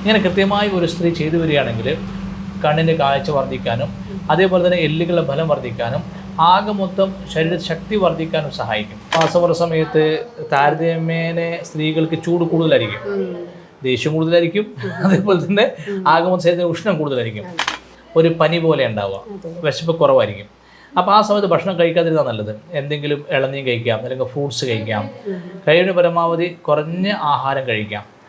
ഇങ്ങനെ കൃത്യമായി ഒരു സ്ത്രീ ചെയ്തു വരികയാണെങ്കിൽ കണ്ണിന്റെ കാഴ്ച വർദ്ധിക്കാനും അതേപോലെ തന്നെ എല്ലുകളുടെ ബലം വർദ്ധിക്കാനും ആകെ മൊത്തം ശരീര ശക്തി വർദ്ധിക്കാനും സഹായിക്കും. മാസമുറ സമയത്ത് താരതമ്യേന സ്ത്രീകൾക്ക് ചൂട് കൂടുതലായിരിക്കും. ദേഷ്യം കൂടുതലായിരിക്കും. അതേപോലെ തന്നെ ആകെ മൊത്തം ശരീരത്തിന് ഉഷ്ണം കൂടുതലായിരിക്കും. ഒരു പനി പോലെ ഉണ്ടാവുക. വിശപ്പ് കുറവായിരിക്കും. അപ്പോൾ ആ സമയത്ത് ഭക്ഷണം കഴിക്കാതിരുന്നാൽ നല്ലത്. എന്തെങ്കിലും ഇളനീം കഴിക്കാം അല്ലെങ്കിൽ ഫ്രൂട്ട്സ് കഴിക്കാം. കഴിവിന് പരമാവധി കുറഞ്ഞ ആഹാരം കഴിക്കാം.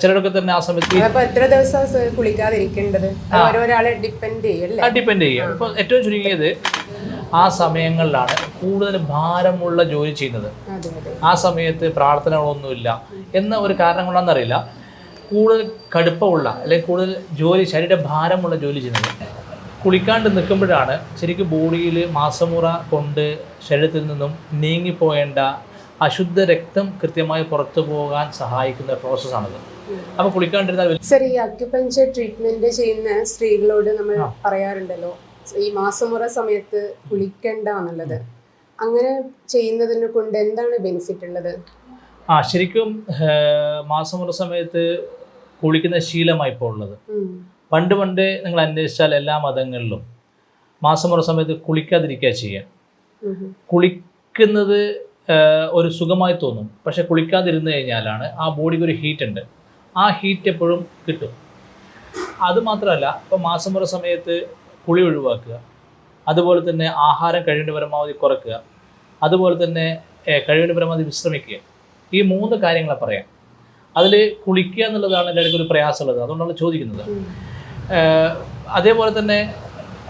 ചിലരൊക്കെ തന്നെ ആ സമയത്ത് അപ്പൊ എത്ര ദിവസം കുളിക്കാതിരിക്കേണ്ടത്? ഓരോരാളെ ഡിപ്പെൻഡ് ചെയ്യുക ഇപ്പൊ ഏറ്റവും ചുരുങ്ങിയത് ആ സമയങ്ങളിലാണ് കൂടുതൽ ഭാരമുള്ള ജോലി ചെയ്യുന്നത്. ആ സമയത്ത് പ്രാർത്ഥനകളൊന്നുമില്ല എന്ന ഒരു കാരണം കൊണ്ടാണെന്നറിയില്ല കൂടുതൽ കടുപ്പമുള്ള അല്ലെങ്കിൽ കൂടുതൽ ജോലി ശരീര ഭാരമുള്ള ജോലി ചെയ്യുന്നത്. കുളിക്കാണ്ട് നിൽക്കുമ്പോഴാണ് ശരിക്കും ബോഡിയിൽ മാസമുറ കൊണ്ട് ശരീരത്തിൽ നിന്നും നീങ്ങിപ്പോയേണ്ട അശുദ്ധ രക്തം കൃത്യമായി പുറത്തു പോകാൻ സഹായിക്കുന്ന പ്രോസസ്സാണത് അപ്പൊ കുളിക്കാണ്ടിരുന്നാൽ ശരി സർ ഈ അക്യുപഞ്ചർ ട്രീറ്റ്മെന്റ് ചെയ്യുന്ന സ്ത്രീകളോട് നമ്മൾ പറയാറുണ്ടല്ലോ ഈ മാസമുറ സമയത്ത് കുളിക്കണ്ട എന്നുള്ളത്. അങ്ങനെ ചെയ്യുന്നതിനെ കൊണ്ട് എന്താണ് ബെനിഫിറ്റ് ഉള്ളത്? ആ ശരിക്കും മാസമുറ സമയത്ത് കുളിക്കുന്ന ശീലമായി ഇപ്പോൾ ഉള്ളത്. പണ്ട് പണ്ട് നിങ്ങൾ അന്വേഷിച്ചാൽ എല്ലാ മതങ്ങളിലും മാസമുറ സമയത്ത് കുളിക്കാതിരിക്കുക ചെയ്യുക കുളിക്കുന്നത് ഒരു സുഖമായി തോന്നും. പക്ഷെ കുളിക്കാതിരുന്ന് കഴിഞ്ഞാലാണ് ആ ബോഡിക്ക് ഒരു ഹീറ്റ് ഉണ്ട്. ആ ഹീറ്റ് എപ്പോഴും കിട്ടും. അതുമാത്രമല്ല മാത്രമല്ല മാസം മുറ സമയത്ത് കുളി ഒഴിവാക്കുക. അതുപോലെ തന്നെ ആഹാരം കഴിവിന്റെ പരമാവധി കുറയ്ക്കുക അതുപോലെ തന്നെ കഴിവിന്റെ പരമാവധി വിശ്രമിക്കുക. ഈ മൂന്ന് കാര്യങ്ങളെ പറയാം. അതിൽ കുളിക്കുക എന്നുള്ളതാണ് എല്ലാവർക്കും ഒരു പ്രയാസമുള്ളത്. അതുകൊണ്ടാണ് ചോദിക്കുന്നത്. അതേപോലെ തന്നെ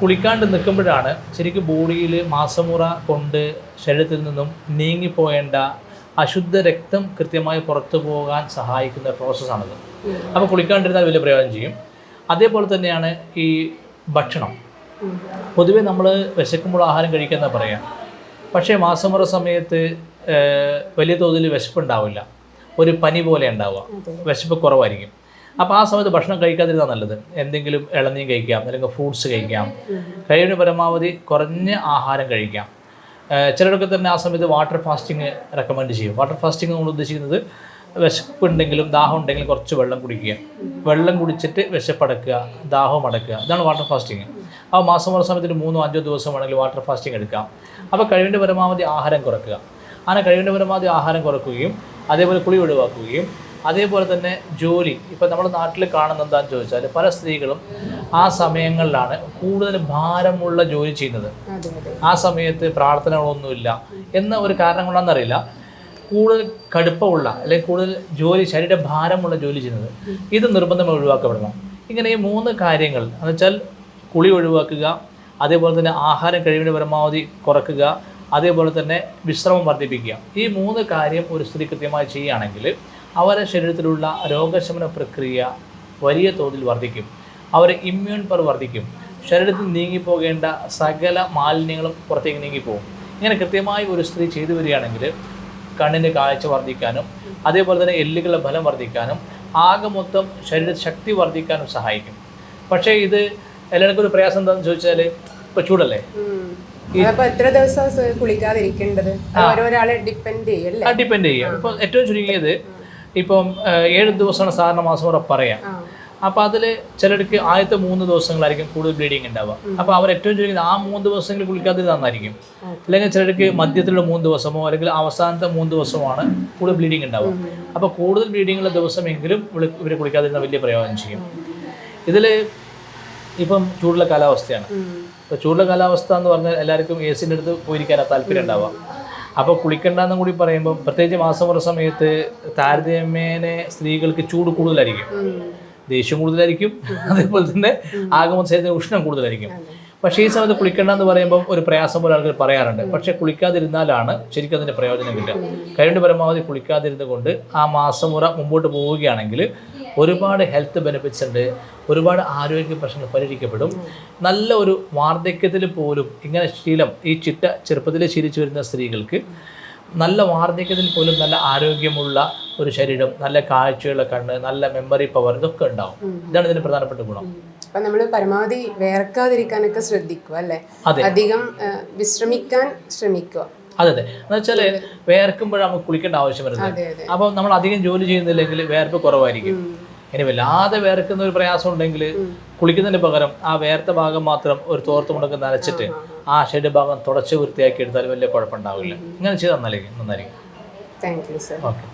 കുളിക്കാണ്ട് നിൽക്കുമ്പോഴാണ് ശരിക്കും ബോഡിയിൽ മാസമുറ കൊണ്ട് ശരീരത്തിൽ നിന്നും നീങ്ങിപ്പോയേണ്ട അശുദ്ധ രക്തം കൃത്യമായി പുറത്തു പോകാൻ സഹായിക്കുന്ന പ്രോസസ്സാണത് അപ്പോൾ കുളിക്കാണ്ടിരുന്നാൽ വലിയ പ്രയോജനം ചെയ്യും. അതേപോലെ തന്നെയാണ് ഈ ഭക്ഷണം. പൊതുവേ നമ്മൾ വിശക്കുമ്പോൾ ആഹാരം കഴിക്കുന്ന പറയാം. പക്ഷേ മാസമുറ സമയത്ത് വലിയ തോതിൽ വിശപ്പുണ്ടാവില്ല. ഒരു പനി പോലെ ഉണ്ടാവുക. വിശപ്പ് കുറവായിരിക്കും. അപ്പോൾ ആ സമയത്ത് ഭക്ഷണം കഴിക്കാതിരുന്നാൽ നല്ലത്. എന്തെങ്കിലും ഇളനീം കഴിക്കാം അല്ലെങ്കിൽ ഫ്രൂട്ട്സ് കഴിക്കാം. കഴിയുന്ന പരമാവധി കുറഞ്ഞ ആഹാരം കഴിക്കാം. ചിലരൊക്കെ തന്നെ ആ സമയത്ത് വാട്ടർ ഫാസ്റ്റിംഗ് റെക്കമെൻഡ് ചെയ്യും. വാട്ടർ ഫാസ്റ്റിംഗ് നമ്മൾ ഉദ്ദേശിക്കുന്നത് വിശപ്പ് ഉണ്ടെങ്കിലും ദാഹം ഉണ്ടെങ്കിലും കുറച്ച് വെള്ളം കുടിക്കുക. വെള്ളം കുടിച്ചിട്ട് വിശപ്പടക്കുക ദാഹം അടക്കുക. ഇതാണ് വാട്ടർ ഫാസ്റ്റിംഗ് ആ മാസം ഒരു സമയത്ത് ഒരു മൂന്നോ അഞ്ചോ ദിവസം വേണമെങ്കിൽ വാട്ടർ ഫാസ്റ്റിംഗ് എടുക്കാം. അപ്പോൾ കഴിവിന്റെ പരമാവധി ആഹാരം കുറക്കുക. അങ്ങനെ കഴിവിന്റെ പരമാവധി ആഹാരം കുറക്കുകയും അതേപോലെ കുളി ഒഴിവാക്കുകയും അതേപോലെ തന്നെ ജോലി. ഇപ്പം നമ്മുടെ നാട്ടിൽ കാണുന്ന എന്താണെന്ന് ചോദിച്ചാൽ പല സ്ത്രീകളും ആ സമയങ്ങളിലാണ് കൂടുതൽ ഭാരമുള്ള ജോലി ചെയ്യുന്നത്. ആ സമയത്ത് പ്രാർത്ഥനകളൊന്നുമില്ല എന്ന ഒരു കാരണം കൊണ്ടാണെന്നറിയില്ല കൂടുതൽ കടുപ്പമുള്ള അല്ലെങ്കിൽ കൂടുതൽ ജോലി ശരീര ഭാരമുള്ള ജോലി ചെയ്യുന്നത് ഇത് നിർബന്ധം ഒഴിവാക്കപ്പെടണം. ഇങ്ങനെ ഈ മൂന്ന് കാര്യങ്ങൾ എന്ന് വെച്ചാൽ കുളി ഒഴിവാക്കുക അതേപോലെ തന്നെ ആഹാരം കഴിവിന്റെ പരമാവധി കുറക്കുക അതേപോലെ തന്നെ വിശ്രമം വർദ്ധിപ്പിക്കുക. ഈ മൂന്ന് കാര്യം ഒരു സ്ത്രീ കൃത്യമായി ചെയ്യുകയാണെങ്കിൽ അവരുടെ ശരീരത്തിലുള്ള രോഗശമന പ്രക്രിയ വലിയ തോതിൽ വർദ്ധിക്കും. അവരെ ഇമ്മ്യൂൺ പവർ വർദ്ധിക്കും. ശരീരത്തിൽ നീങ്ങിപ്പോകേണ്ട സകല മാലിന്യങ്ങളും പുറത്തേക്ക് നീങ്ങിപ്പോകും. ഇങ്ങനെ കൃത്യമായി ഒരു സ്ത്രീ ചെയ്തു വരികയാണെങ്കിൽ കണ്ണിന്റെ കാഴ്ച വർദ്ധിക്കാനും അതേപോലെ തന്നെ എല്ലുകളുടെ ബലം വർദ്ധിക്കാനും ആകെ മൊത്തം ശരീര ശക്തി വർദ്ധിക്കാനും സഹായിക്കും. പക്ഷേ ഇത് എല്ലാവർക്കും ഒരു പ്രയാസം എന്താണെന്ന് ചോദിച്ചാൽ ഇപ്പം ചൂടല്ലേ. എത്ര ദിവസം കുളിക്കാതിരിക്കേണ്ടത്? ഡിപ്പെൻഡ് ചെയ്യും ഇപ്പോൾ ഏറ്റവും ചുരുങ്ങിയത് ഇപ്പം ഏഴ് ദിവസമാണ് സാധാരണ മാസം കൂടെ പറയാം. അപ്പൊ അപ്പോൾ അതിൽ ചിലർക്ക് ആദ്യത്തെ മൂന്ന് ദിവസങ്ങളായിരിക്കും കൂടുതൽ ബ്ലീഡിങ് ഉണ്ടാവുക അപ്പോൾ അവർ ഏറ്റവും ചോദിക്കുന്നത് ആ മൂന്ന് ദിവസങ്ങളിൽ കുളിക്കാതെ നന്നായിരിക്കും. അല്ലെങ്കിൽ ചിലർക്ക് മധ്യത്തിലുള്ള മൂന്ന് ദിവസമോ അല്ലെങ്കിൽ അവസാനത്തെ മൂന്ന് ദിവസമാണ് കൂടുതൽ ബ്ലീഡിങ് ഉണ്ടാവുക അപ്പോൾ കൂടുതൽ ബ്ലീഡിംഗ് ഉള്ള ദിവസമെങ്കിലും ഇവർ കുളിക്കാതിരുന്ന വലിയ പ്രയോജനം ചെയ്യും. ഇതിൽ ഇപ്പം ചൂടുള്ള കാലാവസ്ഥയാണ്. ഇപ്പൊ ചൂടുള്ള കാലാവസ്ഥ എന്ന് പറഞ്ഞാൽ എല്ലാവർക്കും എ സിന്റെ അടുത്ത് പോയിരിക്കാനാണ് താല്പര്യം ഉണ്ടാവുക അപ്പോൾ കുളിക്കണ്ടെന്നും കൂടി പറയുമ്പോൾ പ്രത്യേകിച്ച് മാസമുറ സമയത്ത് താരതമ്യേന സ്ത്രീകൾക്ക് ചൂട് കൂടുതലായിരിക്കും. ദേഷ്യം കൂടുതലായിരിക്കും. അതേപോലെ തന്നെ ആഗമന ശരീരത്തിന് ഉഷ്ണം കൂടുതലായിരിക്കും. പക്ഷേ ഈ സമയത്ത് കുളിക്കണ്ടെന്ന് പറയുമ്പോൾ ഒരു പ്രയാസം പോലെ ആൾക്കാർ പറയാറുണ്ട്. പക്ഷെ കുളിക്കാതിരുന്നാലാണ് ശരിക്കും അതിന്റെ പ്രയോജനം കിട്ടുക. കഴിവിന്റെ പരമാവധി കുളിക്കാതിരുന്നുകൊണ്ട് ആ മാസമുറ മുമ്പോട്ട് പോവുകയാണെങ്കിൽ ഒരുപാട് ഹെൽത്ത് ബെനിഫിറ്റ്സ് ഉണ്ട്. ഒരുപാട് ആരോഗ്യ പ്രശ്നങ്ങൾ പരിഹരിക്കപ്പെടും. നല്ല ഒരു വാർദ്ധക്യത്തിൽ പോലും ഇങ്ങനെ ശീലം ഈ ചിട്ട ചെറുപ്പത്തിൽ ശീലിച്ചു വരുന്ന സ്ത്രീകൾക്ക് നല്ല വാർദ്ധക്യത്തിൽ പോലും നല്ല ആരോഗ്യമുള്ള ഒരു ശരീരം നല്ല കാഴ്ചയുള്ള കണ്ണ് നല്ല മെമ്മറി പവർ ഇതൊക്കെ ഉണ്ടാവും. ഇതാണ് ഇതിന് പ്രധാനപ്പെട്ട ഗുണം. അപ്പൊ നമ്മൾ പരമാവധി വേർക്കാതിരിക്കാനൊക്കെ ശ്രദ്ധിക്കുക അല്ലേ? അധികം വിശ്രമിക്കാൻ ശ്രമിക്കുക. അതെ അതെ. എന്ന് വെച്ചാൽ വേർക്കുമ്പോഴാണ് നമുക്ക് കുളിക്കേണ്ട ആവശ്യം വരുന്നത്. അപ്പോൾ നമ്മൾ അധികം ജോലി ചെയ്യുന്നില്ലെങ്കിൽ വേർപ്പ് കുറവായിരിക്കും. ഇനി വല്ലാതെ വേർക്കുന്ന ഒരു പ്രയാസം ഉണ്ടെങ്കിൽ കുളിക്കുന്നതിന് പകരം ആ വേർത്ത ഭാഗം മാത്രം ഒരു തോർത്ത് മുടക്ക് നനച്ചിട്ട് ആ ഷെഡ് ഭാഗം തുടച്ച് വൃത്തിയാക്കി എടുത്താൽ വലിയ കുഴപ്പമുണ്ടാവില്ല. ഇങ്ങനെ ചെയ്താൽ നന്നായിരിക്കും. നന്നായിരിക്കും. Thank you sir okay